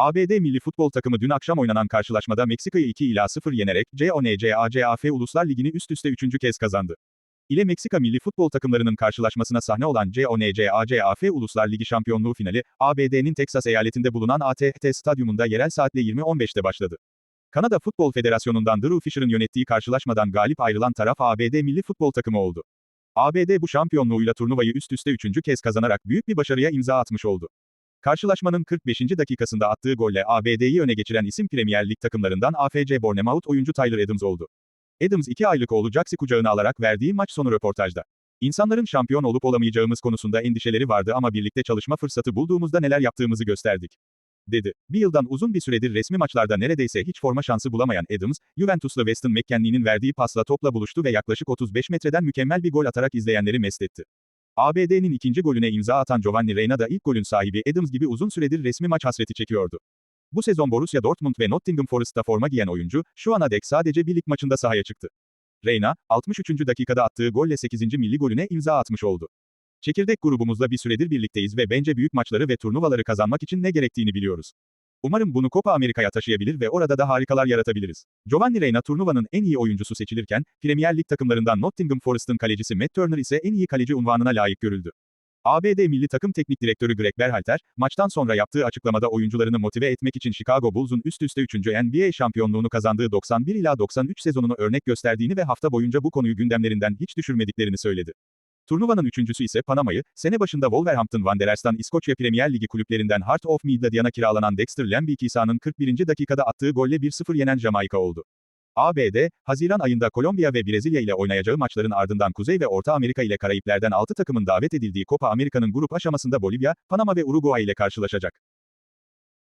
ABD milli futbol takımı dün akşam oynanan karşılaşmada Meksika'yı 2 ila 0 yenerek CONCACAF Uluslar Ligi'ni üst üste üçüncü kez kazandı. İle Meksika milli futbol takımlarının karşılaşmasına sahne olan CONCACAF Uluslar Ligi şampiyonluğu finali, ABD'nin Teksas eyaletinde bulunan AT&T stadyumunda yerel saatle 20.15'te başladı. Kanada Futbol Federasyonu'ndan Drew Fisher'ın yönettiği karşılaşmadan galip ayrılan taraf ABD milli futbol takımı oldu. ABD bu şampiyonluğuyla turnuvayı üst üste üçüncü kez kazanarak büyük bir başarıya imza atmış oldu. Karşılaşmanın 45. dakikasında attığı golle ABD'yi öne geçiren isim Premier Lig takımlarından AFC Bournemouth oyuncu Tyler Adams oldu. Adams 2 aylık oğlu Jax'i kucağına alarak verdiği maç sonu röportajda. İnsanların şampiyon olup olamayacağımız konusunda endişeleri vardı ama birlikte çalışma fırsatı bulduğumuzda neler yaptığımızı gösterdik. Dedi. Bir yıldan uzun bir süredir resmi maçlarda neredeyse hiç forma şansı bulamayan Adams, Juventuslu Weston McKennie'nin verdiği pasla topla buluştu ve yaklaşık 35 metreden mükemmel bir gol atarak izleyenleri mest etti. ABD'nin ikinci golüne imza atan Giovanni Reina da ilk golün sahibi Adams gibi uzun süredir resmi maç hasreti çekiyordu. Bu sezon Borussia Dortmund ve Nottingham Forest'ta forma giyen oyuncu, şu ana dek sadece bir lig maçında sahaya çıktı. Reina, 63. dakikada attığı golle 8. milli golüne imza atmış oldu. Çekirdek grubumuzla bir süredir birlikteyiz ve bence büyük maçları ve turnuvaları kazanmak için ne gerektiğini biliyoruz. Umarım bunu Copa Amerika'ya taşıyabilir ve orada da harikalar yaratabiliriz. Giovanni Reina turnuvanın en iyi oyuncusu seçilirken, Premier Lig takımlarından Nottingham Forest'ın kalecisi Matt Turner ise en iyi kaleci unvanına layık görüldü. ABD milli takım teknik direktörü Greg Berhalter, maçtan sonra yaptığı açıklamada oyuncularını motive etmek için Chicago Bulls'un üst üste 3. NBA şampiyonluğunu kazandığı 91 ila 93 sezonunu örnek gösterdiğini ve hafta boyunca bu konuyu gündemlerinden hiç düşürmediklerini söyledi. Turnuvanın üçüncüsü ise Panama'yı, sene başında Wolverhampton Wanderers'tan İskoçya Premier Ligi kulüplerinden Heart of Midlothian'a kiralanan Dexter Lambikisa'nın 41. dakikada attığı golle 1-0 yenen Jamaika oldu. ABD, Haziran ayında Kolombiya ve Brezilya ile oynayacağı maçların ardından Kuzey ve Orta Amerika ile Karayipler'den 6 takımın davet edildiği Copa Amerika'nın grup aşamasında Bolivya, Panama ve Uruguay ile karşılaşacak.